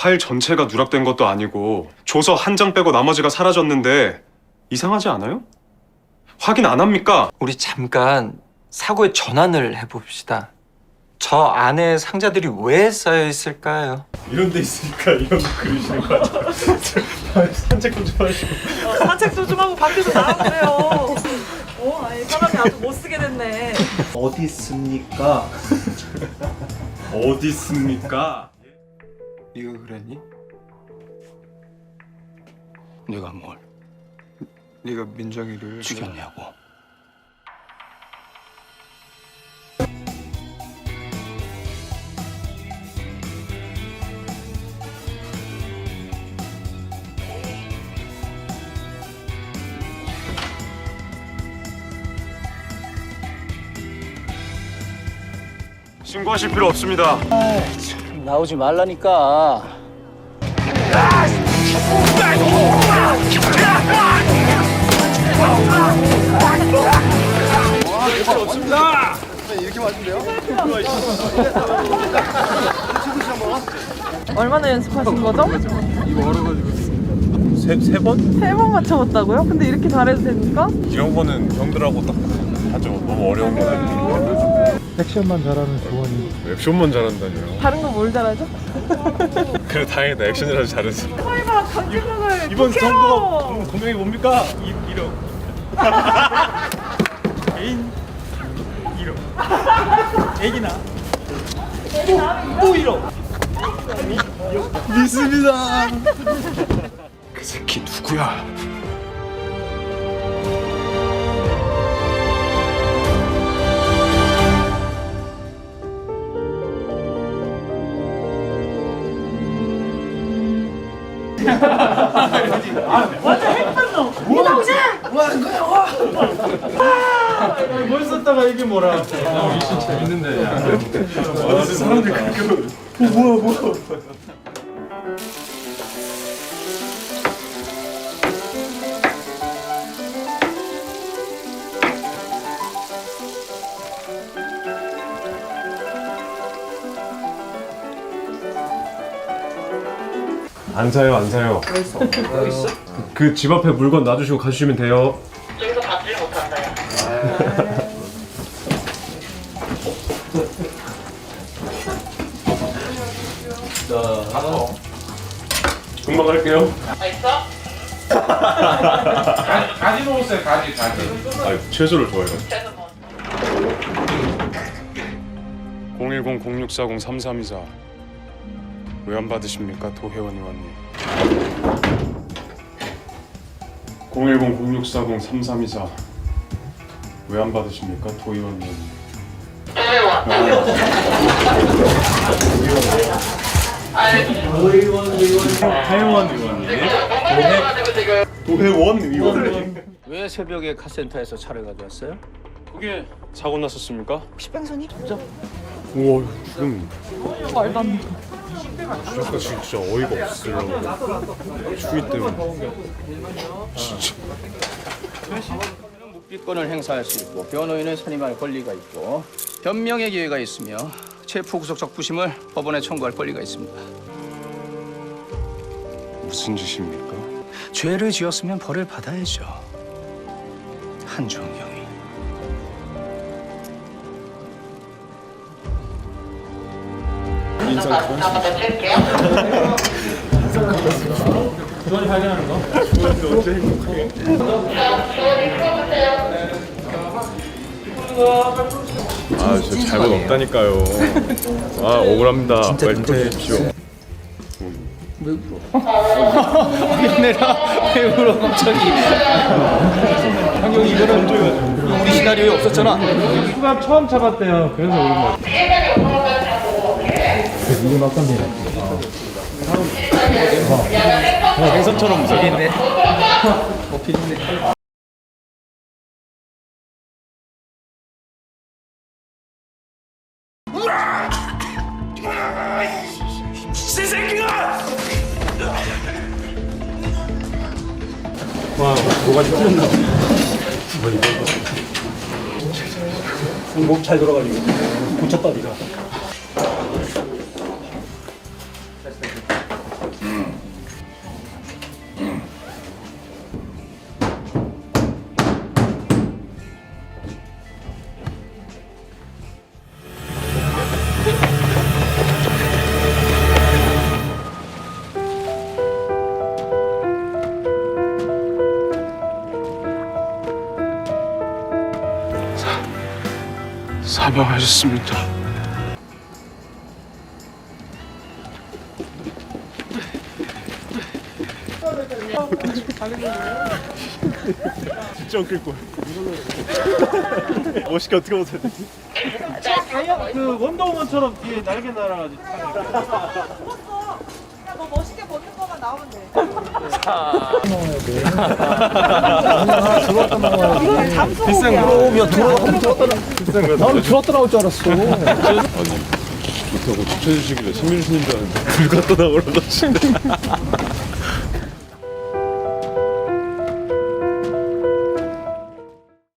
파일 전체가 누락된 것도 아니고 조서 한 장 빼고 나머지가 사라졌는데 이상하지 않아요? 확인 안 합니까? 우리 잠깐 사고의 전환을 해봅시다. 저 안에 상자들이 왜 쌓여 있을까요? 이런 데 있으니까 이런 거 그리시는 거 같아요. 산책 좀 하시고. 어, 산책 좀 하고 밖에서 나와보세요. 어, 아니 사람이 아주 못 쓰게 됐네. 어디 있습니까? 어디 있습니까? 네가 그랬니? 내가 뭘 네가 민정이를 죽였냐고? 신고하실 필요 없습니다. 나오지 말라니까. 얼마나 연습하신 거죠? 세, 세 번? 세 번 맞춰봤다고요? 근데 이렇게 잘해도 됩니까? 이런 거는 형들하고 딱 하죠. 너무 어려운 건 아니니까. 액션만 잘하는 조원이 액션만 잘한다니요. 다른 건 뭘 잘하죠? 그래 다행이다. 액션이라도 잘했어. 타이거랑 강진국을 이번! 선거가 공명이 뭡니까? 이, 1억. 개인 1억. 애기나. 또 1억. 믿습니다. 그 새끼 누구야? 뭘 썼다가 이게 뭐라? 재밌는데 아, 사람들 그렇게 안 사요, 안 사요. 그 집 앞에 물건 놔주시고 가주시면 돼요. 금방 갈게요. 맛있어? 가지 먹었어요 가지 가지 아, 채소를 좋아해요. 그래서 뭐. 010-0640-3324 왜 안 받으십니까 도혜원 의원님 010-0640-3324 왜 안 받으십니까? 도의원 의원님. 도혜원 의원님. 가지고 지금 도혜원 의원님. 왜 새벽에 카센터에서 차를 가져왔어요? 그게 사고 났었습니까? 식빵선이? 우와 지금. 말도 안 돼. 주작가 진짜 어이가 없으려고 추위 때문에 묵비권을 행사할 수 있고 변호인을 선임할 권리가 있고 변명의 기회가 있으며 체포 구속 적부심을 법원에 청구할 권리가 있습니다. 무슨 짓입니까? 죄를 지었으면 벌을 받아야죠. 한종경이. 나가다 칠게요. 아, 저 잘못 없다니까요. 아, 억울합니다. 빨리 퇴해주십시오. 내가 왜 울어 갑자기? 한경이 이거는 우리 시나리오에 없었잖아. 수갑 처음 잡았대요 그래서 그런 거 이거 맞답니다 행선처럼 무서워. 와 뭐가 찢었나 몸잘 돌아가지고. 고쳤다 니가 사망하셨습니다. 진짜 웃길 거야. 멋있게 어떻게 못해? 그 원더우먼처럼 뒤에 날개 날아가지고. 나오면 돼. 비싼 거. 야 들어. 나는 들었다 나올 줄 알았어. 그렇다고 추천해 주시길래 신민수님 줄 알았는데 불 갖다 나오라고 하시는데